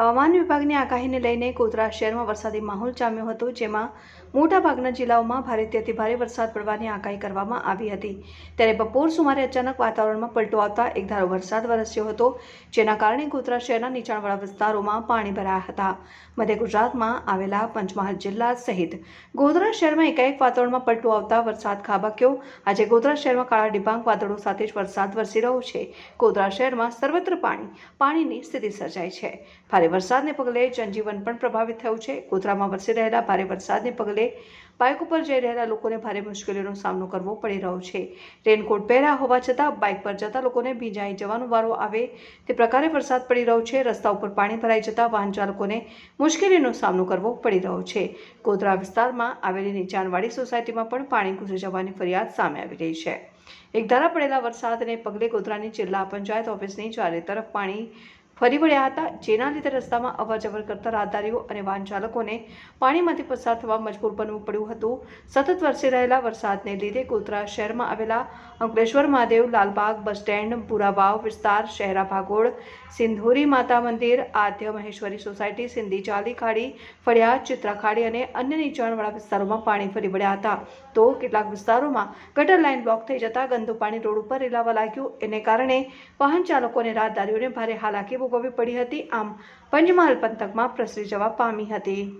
હવામાન વિભાગની આગાહીને લઈને ગોધરા શહેરમાં વરસાદી માહોલ જામ્યો હતો, જેમાં મોટાભાગના જિલ્લાઓમાં ભારેથી અતિભારે વરસાદ પડવાની આગાહી કરવામાં આવી હતી. ત્યારે બપોર સુમારે અચાનક વાતાવરણમાં પલટો આવતા એકધારો વરસાદ વરસ્યો હતો, જેના કારણે ગોધરા શહેરના નીચાણવાળા વિસ્તારોમાં પાણી ભરાયા હતા. મધ્ય ગુજરાતમાં આવેલા પંચમહાલ જિલ્લા સહિત ગોધરા શહેરમાં એકાએક વાતાવરણમાં પલટો આવતા વરસાદ ખાબક્યો. આજે ગોધરા શહેરમાં કાળા ડિબાંગ વાદળો સાથે જ વરસાદ વરસી રહ્યો છે. ગોધરા શહેરમાં સર્વત્ર પાણી, પાણીની સ્થિતિ સર્જાઈ છે. ભારે વરસાદને પગલે જનજીવન પણ પ્રભાવિત થયું છે. ગોધરામાં વરસી રહેલા ભારે વરસાદને પગલે બાઇક ઉપર જઈ રહેલા લોકોને ભારે મુશ્કેલીનો સામનો કરવો પડી રહ્યો છે. રેનકોટ પહેર્યા હોવા છતાં બાઇક પર જતા લોકોને ભીંજાઈ જવાનો વારો આવે તે પ્રકારે વરસાદ પડી રહ્યો છે. રસ્તા ઉપર પાણી ભરાઈ જતા વાહન ચાલકોને મુશ્કેલીનો સામનો કરવો પડી રહ્યો છે. ગોધરા વિસ્તારમાં આવેલી નીચાણવાળી સોસાયટીમાં પણ પાણી ઘૂસી જવાની ફરિયાદ સામે આવી રહી છે. એકધારા પડેલા વરસાદને પગલે ગોધરાની જિલ્લા પંચાયત ઓફિસની ચારે તરફ પાણી ફરી વળ્યા હતા, જેના લીધે રસ્તામાં અવરજવર કરતા રાહદારીઓ અને વાહન ચાલકોને પાણીમાંથી પસાર થવા મજબૂર બનવું પડ્યું હતું. સતત વરસી રહેલા વરસાદને લીધે ગોધરા શહેરમાં આવેલા અંકલેશ્વર મહાદેવ, લાલબાગ બસ સ્ટેન્ડ, પુરાવાવ વિસ્તાર, શહેરા ભાગોળ, સિંધોરી માતા મંદિર, આદ્ય મહેશ્વરી સોસાયટી, સિંધી ચાલી ખાડી, ફળિયા ચિત્રાખાડી અને અન્ય નીચાણવાળા વિસ્તારોમાં પાણી ફરી વળ્યા હતા. તો કેટલાક વિસ્તારોમાં ગટર લાઇન બ્લોક થઈ જતા ગંદુ પાણી રોડ ઉપર રેલાવા લાગ્યું. એને કારણે વાહન ચાલકો અને રાહદારીઓને ભારે હાલાકી ભોગવવી પડી હતી. આમ પંચમહાલ પંથકમાં પ્રસરી જવા પામી હતી.